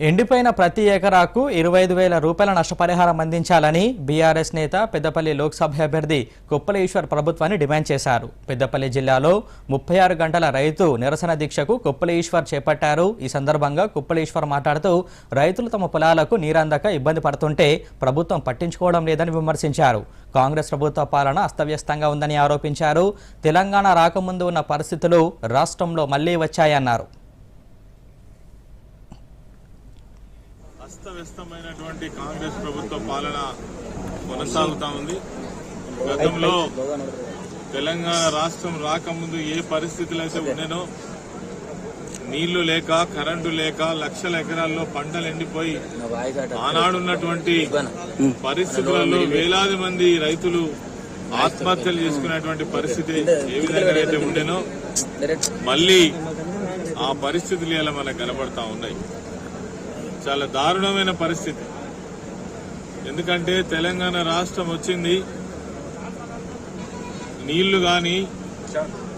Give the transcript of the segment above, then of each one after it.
ఎండిపోయిన ప్రతి ఎకరాకు ఇరవై ఐదు వేల రూపాయల నష్టపరిహారం అందించాలని బీఆర్ఎస్ నేత పెద్దపల్లి లోక్సభ అభ్యర్థి కుప్పల ఈశ్వర్ ప్రభుత్వాన్ని డిమాండ్ చేశారు. పెద్దపల్లి జిల్లాలో ముప్పై ఆరు గంటల రైతు నిరసన దీక్షకు కుప్పల ఈశ్వర్ చేపట్టారు. ఈ సందర్భంగా కుప్పల ఈశ్వర్ మాట్లాడుతూ రైతులు తమ పొలాలకు నీరందక ఇబ్బంది పడుతుంటే ప్రభుత్వం పట్టించుకోవడం లేదని విమర్శించారు. కాంగ్రెస్ ప్రభుత్వ పాలన అస్తవ్యస్తంగా ఉందని ఆరోపించారు. తెలంగాణ రాకముందు ఉన్న పరిస్థితులు రాష్ట్రంలో మళ్ళీ వచ్చాయన్నారు. అస్తవ్యస్తమైనటువంటి కాంగ్రెస్ ప్రభుత్వ పాలన కొనసాగుతా ఉంది. గతంలో తెలంగాణ రాష్ట్రం రాకముందు ఏ పరిస్థితులు అయితే ఉండేనో నీళ్ళు లేక కరెంటు లేక లక్షల ఎకరాల్లో పంటలు ఎండిపోయి ఆనాడున్నటువంటి పరిస్థితులలో వేలాది మంది రైతులు ఆత్మహత్యలు చేసుకునేటువంటి పరిస్థితి ఏ విధంగా అయితే ఉండేనో మళ్ళీ ఆ పరిస్థితులు ఇలా మనకు కనబడతా ఉన్నాయి. చాలా దారుణమైన పరిస్థితి. ఎందుకంటే తెలంగాణ రాష్ట్రం వచ్చింది. నీళ్ళు గాని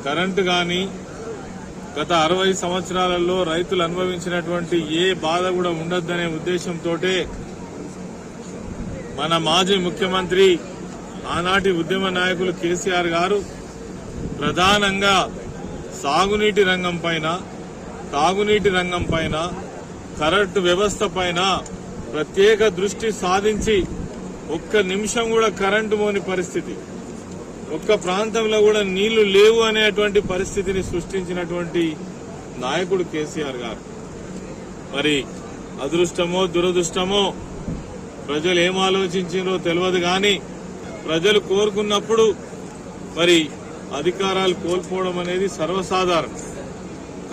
కరెంటు గాని గత అరవై సంవత్సరాలలో రైతులు అనుభవించినటువంటి ఏ బాధ కూడా ఉండొద్దనే ఉద్దేశంతో మన మాజీ ముఖ్యమంత్రి ఆనాటి ఉద్యమ నాయకులు కేసీఆర్ గారు ప్రధానంగా సాగునీటి రంగం పైన తాగునీటి రంగం పైన కరెంటు వ్యవస్థ పైన ప్రత్యేక దృష్టి సాధించి ఒక్క నిమిషం కూడా కరెంటు పోని పరిస్థితి. ఒక్క ప్రాంతంలో కూడా నీళ్ళు లేవు అనేటువంటి పరిస్థితిని సృష్టించినటువంటి నాయకుడు కేసీఆర్ గారు. మరి అదృష్టమో దురదృష్టమో ప్రజలు ఏం ఆలోచించారో తెలియదు కానీ ప్రజలు కోరుకున్నప్పుడు మరి అధికారాలు కోల్పోవడం అనేది సర్వసాధారణం.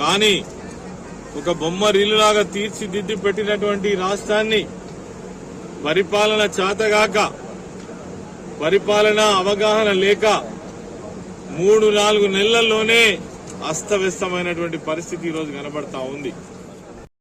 కానీ ఒక బొమ్మ రీలులాగా తీర్చిదిద్ది పెట్టినటువంటి రాష్ట్రాన్ని పరిపాలన చేతగాక పరిపాలన అవగాహన లేక మూడు నాలుగు నెలల్లోనే అస్తవ్యస్తమైనటువంటి పరిస్థితి ఈరోజు కనబడతా ఉంది.